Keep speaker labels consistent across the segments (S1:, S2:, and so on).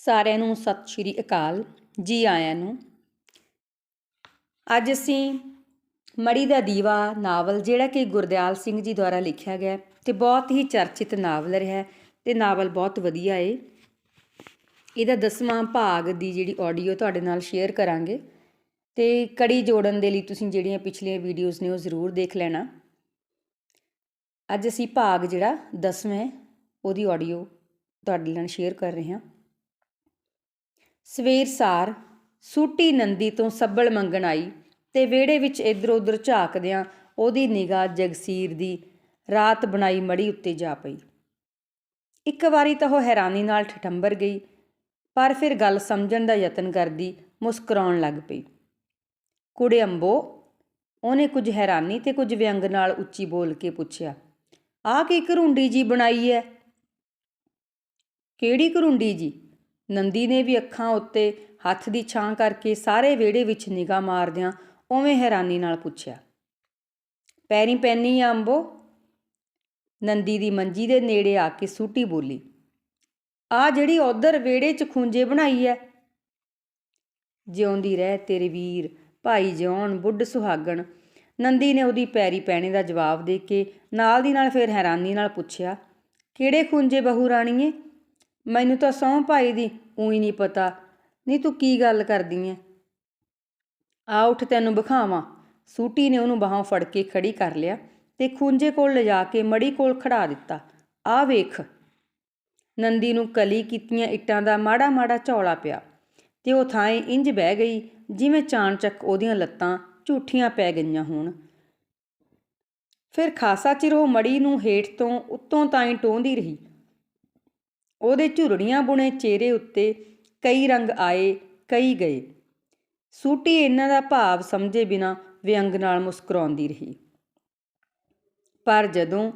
S1: ਸਾਰਿਆਂ ਨੂੰ ਸਤਿ ਸ਼੍ਰੀ ਅਕਾਲ ਜੀ ਆਇਆਂ ਨੂੰ। ਅੱਜ ਅਸੀਂ ਮੜੀ ਦਾ ਦੀਵਾ ਨਾਵਲ, ਜਿਹੜਾ ਕਿ ਗੁਰਦਿਆਲ ਸਿੰਘ ਜੀ ਦੁਆਰਾ ਲਿਖਿਆ ਗਿਆ ਹੈ ਤੇ ਬਹੁਤ ਹੀ ਚਰਚਿਤ ਨਾਵਲ ਰਿਹਾ ਹੈ ਤੇ ਨਾਵਲ ਬਹੁਤ ਵਧੀਆ ਏ। ਇਹਦਾ ਦਸਵਾਂ ਭਾਗ ਦੀ ਜਿਹੜੀ ਆਡੀਓ ਤੁਹਾਡੇ ਨਾਲ ਸ਼ੇਅਰ ਕਰਾਂਗੇ ਤੇ ਕੜੀ ਜੋੜਨ ਦੇ ਲਈ ਤੁਸੀਂ ਜਿਹੜੀਆਂ ਪਿਛਲੀਆਂ ਵੀਡੀਓਜ਼ ਨੇ ਉਹ ਜ਼ਰੂਰ ਦੇਖ ਲੈਣਾ। ਅੱਜ ਅਸੀਂ ਭਾਗ ਜਿਹੜਾ ਦਸਵੇਂ ਉਹਦੀ ਆਡੀਓ ਤੁਹਾਡੇ ਨਾਲ ਸ਼ੇਅਰ ਕਰ ਰਹੇ ਹਾਂ। ਸਵੇਰ ਸਾਰ ਸੂਟੀ ਨੰਦੀ ਤੋਂ ਸੱਬਲ ਮੰਗਣ ਆਈ ਤੇ ਵਿਹੜੇ ਵਿੱਚ ਇੱਧਰ ਉੱਧਰ ਝਾਕਦਿਆਂ ਉਹਦੀ ਨਿਗਾਹ ਜਗਸੀਰ ਦੀ ਰਾਤ ਬਣਾਈ ਮੜੀ ਉੱਤੇ ਜਾ ਪਈ। ਇੱਕ ਵਾਰੀ ਤਾਂ ਉਹ ਹੈਰਾਨੀ ਨਾਲ ਠਠੰਬਰ ਗਈ, ਪਰ ਫਿਰ ਗੱਲ ਸਮਝਣ ਦਾ ਯਤਨ ਕਰਦੀ ਮੁਸਕਰਾਉਣ ਲੱਗ ਪਈ। ਕੁੜੇ ਅੰਬੋ, ਉਹਨੇ ਕੁਝ ਹੈਰਾਨੀ ਤੇ ਕੁਝ ਵਿਅੰਗ ਨਾਲ ਉੱਚੀ ਬੋਲ ਕੇ ਪੁੱਛਿਆ, ਆਹ ਕੀ ਘਰੁੰਡੀ ਜੀ ਬਣਾਈ ਐ? ਕਿਹੜੀ ਘਰੁੰਡੀ ਜੀ? ਨੰਦੀ ਨੇ ਵੀ ਅੱਖਾਂ ਉੱਤੇ ਹੱਥ ਦੀ ਛਾਂ ਕਰਕੇ ਸਾਰੇ ਵਿਹੜੇ ਵਿੱਚ ਨਿਗਾਹ ਮਾਰਦਿਆਂ ਉਵੇਂ ਹੈਰਾਨੀ ਨਾਲ ਪੁੱਛਿਆ, ਪੈਰੀ ਪੈਨੀ ਆ ਅੰਬੋ? ਨੰਦੀ ਦੀ ਮੰਜੀ ਦੇ ਨੇੜੇ ਆ ਕੇ ਸੂਟੀ ਬੋਲੀ, ਆ ਜਿਹੜੀ ਉਧਰ ਵਿਹੜੇ 'ਚ ਖੁੰਝੇ ਬਣਾਈ ਐ? ਜਿਉਂਦੀ ਰਹਿ ਤੇਰੇ ਵੀਰ, ਭਾਈ ਜਿਉਣ, ਬੁੱਢ ਸੁਹਾਗਣ, ਨੰਦੀ ਨੇ ਉਹਦੀ ਪੈਰੀ ਪੈਣੇ ਦਾ ਜਵਾਬ ਦੇ ਕੇ ਨਾਲ ਦੀ ਨਾਲ ਫਿਰ ਹੈਰਾਨੀ ਨਾਲ ਪੁੱਛਿਆ, ਕਿਹੜੇ ਖੁੰਝੇ ਬਹੂ ਰਾਣੀਏ? ਮੈਨੂੰ ਤਾਂ ਸਹੁੰ ਭਾਈ ਦੀ ਉਹੀ ਨਹੀਂ ਪਤਾ। ਨਹੀਂ ਤੂੰ ਕੀ ਗੱਲ ਕਰਦੀ ਐ? ਆ ਉੱਠ ਤੈਨੂੰ ਵਿਖਾਵਾਂ। ਸੂਟੀ ਨੇ ਉਹਨੂੰ ਬਾਹਾਂ ਫੜ ਕੇ ਖੜੀ ਕਰ ਲਿਆ ਤੇ ਖੁੰਝੇ ਕੋਲ ਲਿਜਾ ਕੇ ਮੜੀ ਕੋਲ ਖੜਾ ਦਿੱਤਾ। ਆ ਵੇਖ। ਨੰਦੀ ਨੂੰ ਕਲੀ ਕੀਤੀਆਂ ਇੱਟਾਂ ਦਾ ਮਾੜਾ ਮਾੜਾ ਝੌਲਾ ਪਿਆ ਤੇ ਉਹ ਥਾਂ ਇੰਜ ਬਹਿ ਗਈ ਜਿਵੇਂ ਚਾਣਚੱਕ ਉਹਦੀਆਂ ਲੱਤਾਂ ਝੂਠੀਆਂ ਪੈ ਗਈਆਂ ਹੋਣ। ਫਿਰ ਖਾਸਾ ਚਿਰ ਉਹ ਮੜੀ ਨੂੰ ਹੇਠ ਤੋਂ ਉੱਤੋਂ ਤਾਈਂ ਟੋਂਦੀ ਰਹੀ। ਉਹਦੇ ਝੁਰੜੀਆਂ ਬੁਣੇ ਚਿਹਰੇ ਉੱਤੇ ਕਈ ਰੰਗ ਆਏ, ਕਈ ਗਏ। ਸੂਟੀ ਇਹਨਾਂ ਦਾ ਭਾਵ ਸਮਝੇ ਬਿਨਾ ਵਿਅੰਗ ਨਾਲ ਮੁਸਕਰਾਉਂਦੀ ਰਹੀ। ਪਰ ਜਦੋਂ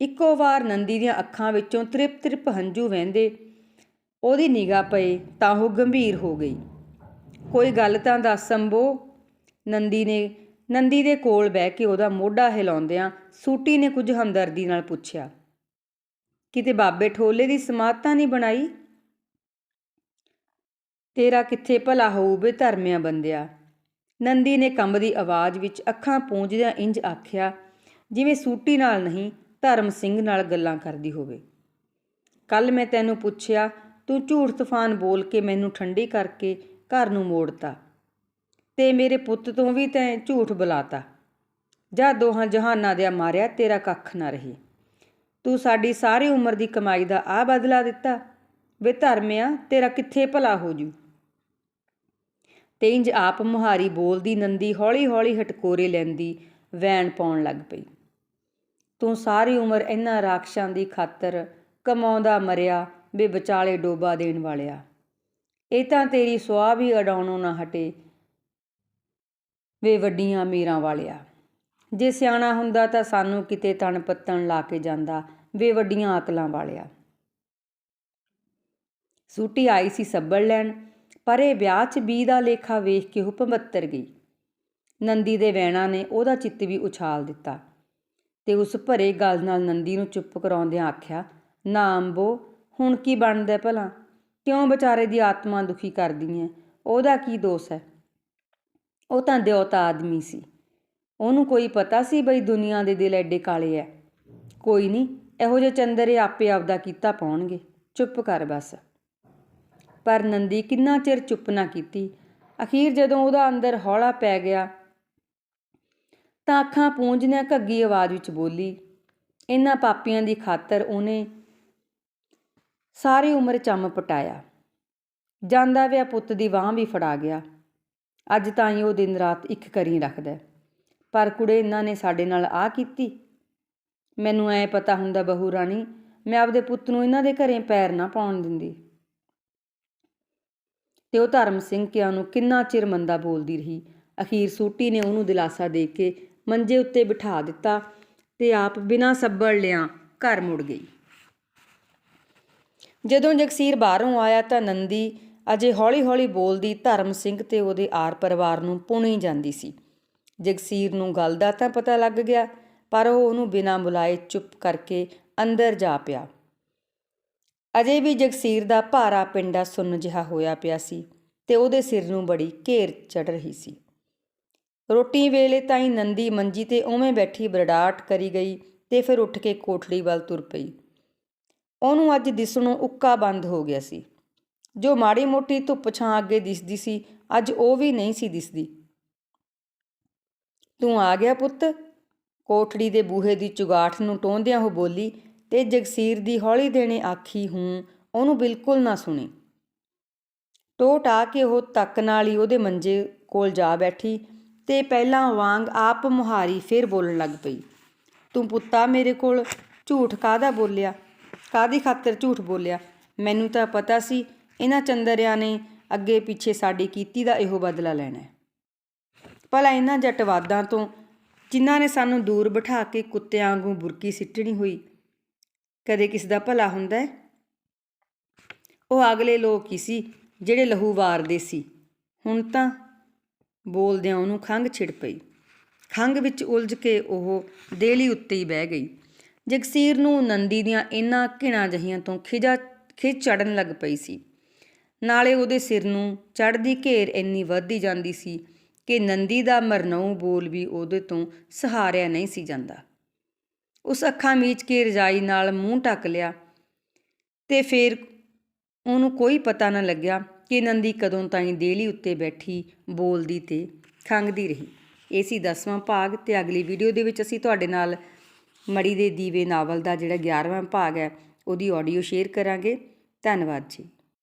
S1: ਇੱਕੋ ਵਾਰ ਨੰਦੀ ਦੀਆਂ ਅੱਖਾਂ ਵਿੱਚੋਂ ਤ੍ਰਿਪ ਤ੍ਰਿਪ ਹੰਝੂ ਵਹਿੰਦੇ ਉਹਦੀ ਨਿਗਾਹ ਪਏ ਤਾਂ ਉਹ ਗੰਭੀਰ ਹੋ ਗਈ। ਕੋਈ ਗੱਲ ਤਾਂ ਦੱਸ ਸੰਭੋ ਨੰਦੀ ਨੇ, ਨੰਦੀ ਦੇ ਕੋਲ ਬਹਿ ਕੇ ਉਹਦਾ ਮੋਢਾ ਹਿਲਾਉਂਦਿਆਂ ਸੂਟੀ ਨੇ ਕੁਝ ਹਮਦਰਦੀ ਨਾਲ ਪੁੱਛਿਆ। ਕਿਤੇ ਬਾਬੇ ਠੋਲੇ ਦੀ ਸਮਾਧ ਤਾਂ ਨਹੀਂ ਬਣਾਈ? ਤੇਰਾ ਕਿੱਥੇ ਭਲਾ ਹੋਊ ਬੇ ਧਰਮਿਆਂ ਬੰਦਿਆ? ਨੰਦੀ ਨੇ ਕੰਬਦੀ ਆਵਾਜ਼ ਵਿੱਚ ਅੱਖਾਂ ਪੂੰਝਦਿਆਂ ਇੰਜ ਆਖਿਆ, ਜਿਵੇਂ ਸੂਟੀ ਨਾਲ ਨਹੀਂ, ਧਰਮ ਸਿੰਘ ਨਾਲ ਗੱਲਾਂ ਕਰਦੀ ਹੋਵੇ। ਕੱਲ ਮੈਂ ਤੈਨੂੰ ਪੁੱਛਿਆ, ਤੂੰ ਝੂਠ ਤੂਫਾਨ ਬੋਲ ਕੇ ਮੈਨੂੰ ਠੰਡੀ ਕਰਕੇ ਘਰ ਨੂੰ ਮੋੜਤਾ ਤੇ ਮੇਰੇ ਪੁੱਤ ਤੋਂ ਵੀ ਤੈਂ ਝੂਠ ਬੁਲਾਤਾ। ਜਾਂ ਦੋਹਾਂ ਜਹਾਨਾਂ ਦੇ ਮਾਰਿਆ ਤੇਰਾ ਕੱਖ ਨਾ ਰਹੀ। ਤੂੰ ਸਾਡੀ ਸਾਰੀ ਉਮਰ ਦੀ ਕਮਾਈ ਦਾ ਆ ਬਦਲਾ ਦਿੱਤਾ। ਵੇ ਧਰਮਿਆ, ਤੇਰਾ ਕਿੱਥੇ ਭਲਾ ਹੋ ਜੂ? ਤੇ ਇੰਜ ਆਪ ਮੁਹਾਰੀ ਬੋਲਦੀ ਨੰਦੀ ਹੌਲੀ-ਹੌਲੀ ਹਟਕੋਰੇ ਲੈਂਦੀ, ਵੈਣ ਪਾਉਣ ਲੱਗ ਪਈ। ਤੂੰ ਸਾਰੀ ਉਮਰ ਇਹਨਾਂ ਰਾਖਸ਼ਾਂ ਦੀ ਖਾਤਰ ਕਮਾਉਂਦਾ ਮਰਿਆ ਬੇ ਵਿਚਾਲੇ ਡੋਬਾ ਦੇਣ ਵਾਲਿਆ। ਇਹ ਤਾਂ ਤੇਰੀ ਸੁਆਹ ਵੀ ਅਡਾਉਣੋਂ ਨਾ ਹਟੇ, ਵੇ ਵੱਡੀਆਂ ਮੀਰਾਂ ਵਾਲਿਆ। ਜੇ ਸਿਆਣਾ ਹੁੰਦਾ ਤਾਂ ਸਾਨੂੰ ਕਿਤੇ ਤਣ ਪੱਤਣ ਲਾ ਕੇ ਜਾਂਦਾ, ਵੇ ਵੱਡੀਆਂ ਅਕਲਾਂ ਵਾਲਿਆ। ਸੂਟੀ ਆਈ ਸੀ ਸੱਬਲ ਲੈਣ, ਪਰ ਇਹ ਵਿਆਹ 'ਚ ਬੀ ਦਾ ਲੇਖਾ ਵੇਖ ਕੇ ਉਹ ਪੰਬੱਤਰ ਗਈ। ਨੰਦੀ ਦੇ ਵੈਣਾ ਨੇ ਉਹਦਾ ਚਿੱਤ ਵੀ ਉਛਾਲ ਦਿੱਤਾ ਤੇ ਉਸ ਭਰੇ ਗੱਲ ਨਾਲ ਨੰਦੀ ਨੂੰ ਚੁੱਪ ਕਰਾਉਂਦਿਆਂ ਆਖਿਆ, ਨਾ ਅੰਬੋ, ਹੁਣ ਕੀ ਬਣਦਾ ਭਲਾ? ਕਿਉਂ ਵਿਚਾਰੇ ਦੀ ਆਤਮਾ ਦੁਖੀ ਕਰਦੀ ਐ ਉਹਦਾ ਕੀ ਦੋਸ਼ ਹੈ? ਉਹ ਤਾਂ ਦਿਉਤਾ ਆਦਮੀ ਸੀ। ਉਹਨੂੰ ਕੋਈ ਪਤਾ ਸੀ ਬਈ ਦੁਨੀਆ ਦੇ ਦਿਲ ਐਡੇ ਕਾਲੇ ਐ? ਕੋਈ ਨਹੀਂ ਇਹੋ ਜਿਹੇ ਚੰਦਰੇ ਆਪੇ ਆਪਦਾ ਕੀਤਾ ਪਾਉਣਗੇ। ਚੁੱਪ ਕਰ ਬਸ। ਪਰ ਨੰਦੀ ਕਿੰਨਾ ਚਿਰ ਚੁੱਪ ਨਾ ਕੀਤੀ। ਅਖੀਰ ਜਦੋਂ ਉਹਦਾ ਅੰਦਰ ਹੌਲਾ ਪੈ ਗਿਆ, ਤਾਂ ਅੱਖਾਂ ਪੂੰਝਦਿਆਂ ਘੱਗੀ ਆਵਾਜ਼ ਵਿੱਚ ਬੋਲੀ, ਇਹਨਾਂ ਪਾਪੀਆਂ ਦੀ ਖਾਤਰ ਉਹਨੇ ਸਾਰੀ ਉਮਰ ਚੰਮ ਪਟਾਇਆ। ਜਾਂਦਾ ਵਿਆ ਪੁੱਤ ਦੀ ਬਾਹ ਵੀ ਫੜਾ ਗਿਆ। ਅੱਜ ਤਾਂ ਹੀ ਉਹ ਦਿਨ ਰਾਤ ਇੱਕ ਕਰੀ ਰੱਖਦਾ ਪਰ ਕੁੜੇ ਇਹਨਾਂ ਨੇ ਸਾਡੇ ਨਾਲ ਆ ਕੀਤੀ। ਮੈਨੂੰ ਐ ਪਤਾ ਹੁੰਦਾ ਬਹੂ ਰਾਣੀ, ਮੈਂ ਆਪਦੇ ਪੁੱਤ ਨੂੰ ਇਹਨਾਂ ਦੇ ਘਰੇ ਪੈਰ ਨਾ ਪਾਉਣ ਦਿੰਦੀ। ਤੇ ਉਹ ਧਰਮ ਸਿੰਘ ਕਿਆ ਨੂੰ ਕਿੰਨਾ ਚਿਰ ਮੰਦਾ ਬੋਲਦੀ ਰਹੀ। ਅਖੀਰ ਸੂਟੀ ਨੇ ਉਹਨੂੰ ਦਿਲਾਸਾ ਦੇ ਕੇ ਮੰਜੇ ਉੱਤੇ ਬਿਠਾ ਦਿੱਤਾ ਤੇ ਆਪ ਬਿਨਾਂ ਸੱਬੜ ਲਿਆਂ ਘਰ ਮੁੜ ਗਈ। ਜਦੋਂ ਜਗਸੀਰ ਬਾਹਰੋਂ ਆਇਆ ਤਾਂ ਨੰਦੀ ਅਜੇ ਹੌਲੀ-ਹੌਲੀ ਬੋਲਦੀ ਧਰਮ ਸਿੰਘ ਤੇ ਉਹਦੇ ਆਰ ਪਰਿਵਾਰ ਨੂੰ ਪੁਣੀ ਜਾਂਦੀ ਸੀ। ਜਗਸੀਰ ਨੂੰ ਗੱਲ ਦਾ ਤਾਂ ਪਤਾ ਲੱਗ ਗਿਆ, ਪਰ ਉਹ ਉਹਨੂੰ ਬਿਨਾਂ ਬੁਲਾਏ ਚੁੱਪ ਕਰਕੇ ਅੰਦਰ ਜਾ ਪਿਆ। ਅਜੇ ਵੀ ਜਗਸੀਰ ਦਾ ਭਾਰਾ ਪਿੰਡਾ ਸੁੰਨ ਜਿਹਾ ਹੋਇਆ ਪਿਆ ਸੀ ਤੇ ਉਹਦੇ ਸਿਰ ਨੂੰ ਬੜੀ ਘੇਰ ਚੜ ਰਹੀ ਸੀ। ਰੋਟੀ ਵੇਲੇ ਤਾਂ ਹੀ ਨੰਦੀ ਮੰਜੀ ਤੇ ਉਵੇਂ ਬੈਠੀ ਬਰਡਾਟ ਕਰੀ ਗਈ ਤੇ ਫਿਰ ਉੱਠ ਕੇ ਕੋਠੜੀ ਵੱਲ ਤੁਰ ਪਈ। ਉਹਨੂੰ ਅੱਜ ਦਿਸਣੋਂ ਉੱਕਾ ਬੰਦ ਹੋ ਗਿਆ ਸੀ। ਜੋ ਮਾੜੀ ਮੋਟੀ ਧੁੱਪ ਛਾਂ ਅੱਗੇ ਦਿਸਦੀ ਸੀ, ਅੱਜ ਉਹ ਵੀ ਨਹੀਂ ਸੀ ਦਿਸਦੀ। ਤੂੰ ਆ ਗਿਆ ਪੁੱਤ। ਕੋਠੜੀ ਦੇ ਬੂਹੇ ਦੀ ਚੁਗਾਠ ਨੂੰ ਟੋਂਦਿਆਂ ਉਹ ਬੋਲੀ, ਤੇ ਜਗਸੀਰ ਦੀ ਹੌਲੀ ਦੇਣੇ ਆਖੀ ਹੂੰ, ਉਹਨੂੰ ਬਿਲਕੁਲ ਨਾ ਸੁਣੀ। ਟੋਟ ਆ ਕੇ ਉਹ ਤੱਕ ਨਾਲ ਹੀ ਉਹਦੇ ਮੰਜੇ ਕੋਲ ਜਾ ਬੈਠੀ ਤੇ ਪਹਿਲਾਂ ਵਾਂਗ ਆਪ ਮੁਹਾਰੀ ਫੇਰ ਬੋਲਣ ਲੱਗ ਪਈ, ਤੂੰ ਪੁੱਤਾ ਮੇਰੇ ਕੋਲ, ਝੂਠ ਕਾਹਦਾ ਬੋਲਿਆ? ਕਾਦੀ ਖਾਤਰ ਝੂਠ ਬੋਲਿਆ? ਮੈਨੂੰ ਤਾਂ ਪਤਾ ਸੀ ਇਹਨਾਂ ਚੰਦਰਿਆਂ ਨੇ ਅੱਗੇ ਪਿੱਛੇ ਸਾਡੀ ਕੀਤੀ ਦਾ ਇਹੋ ਬਦਲਾ ਲੈਣਾ ਭਲਾ ਇਹਨਾਂ ਜੱਟਵਾਦਾਂ ਤੋਂ, ਜਿਨ੍ਹਾਂ ਨੇ ਸਾਨੂੰ ਦੂਰ ਬਿਠਾ ਕੇ ਕੁੱਤਿਆਂ ਵਾਂਗੂ ਬੁਰਕੀ ਸਿੱਟਣੀ ਹੋਈ, ਕਦੇ ਕਿਸ ਦਾ ਭਲਾ ਹੁੰਦਾ ਹੈ? ਉਹ ਅਗਲੇ ਲੋਕ ਹੀ ਸੀ ਜਿਹੜੇ ਲਹੂ ਵਾਰਦੇ ਸੀ। ਹੁਣ ਤਾਂ ਬੋਲਦਿਆਂ ਉਹਨੂੰ ਖੰਘ ਛਿੜ ਪਈ। ਖੰਘ ਵਿੱਚ ਉਲਝ ਕੇ ਉਹ ਦੇਲੀ ਉੱਤੇ ਹੀ ਬਹਿ ਗਈ। ਜਗਸੀਰ ਨੂੰ ਨੰਦੀ ਦੀਆਂ ਇਹਨਾਂ ਘਿਣਾ ਜਹੀਆਂ ਤੋਂ ਖਿਜਾ ਖਿਜ ਚੜਨ ਲੱਗ ਪਈ ਸੀ। ਨਾਲੇ ਉਹਦੇ ਸਿਰ ਨੂੰ ਚੜਦੀ ਘੇਰ ਇੰਨੀ ਵੱਧਦੀ ਜਾਂਦੀ ਸੀ ਕਿ ਨੰਦੀ ਦਾ ਮਰਨਉ ਬੋਲ ਵੀ ਉਹਦੇ ਤੋਂ ਸਹਾਰਿਆ ਨਹੀਂ ਸੀ ਜਾਂਦਾ। ਉਸ ਅੱਖਾਂ ਮੀਚ ਕੇ ਰਜਾਈ ਨਾਲ ਮੂੰਹ ਢੱਕ ਲਿਆ ਤੇ ਫਿਰ ਉਹਨੂੰ ਕੋਈ ਪਤਾ ਨਾ ਲੱਗਿਆ ਕਿ ਨੰਦੀ ਕਦੋਂ ਤਾਈਂ ਦੇਲੀ ਉੱਤੇ ਬੈਠੀ ਬੋਲਦੀ ਤੇ ਖੰਗਦੀ ਰਹੀ। ਇਹ ਸੀ 10ਵਾਂ ਭਾਗ ਤੇ ਅਗਲੀ ਵੀਡੀਓ ਦੇ ਵਿੱਚ ਅਸੀਂ ਤੁਹਾਡੇ ਨਾਲ ਮੜੀ ਦੇ ਦੀਵੇ ਨਾਵਲ ਦਾ ਜਿਹੜਾ 11ਵਾਂ ਭਾਗ ਹੈ, ਉਹਦੀ ਆਡੀਓ ਸ਼ੇਅਰ ਕਰਾਂਗੇ। ਧੰਨਵਾਦ ਜੀ।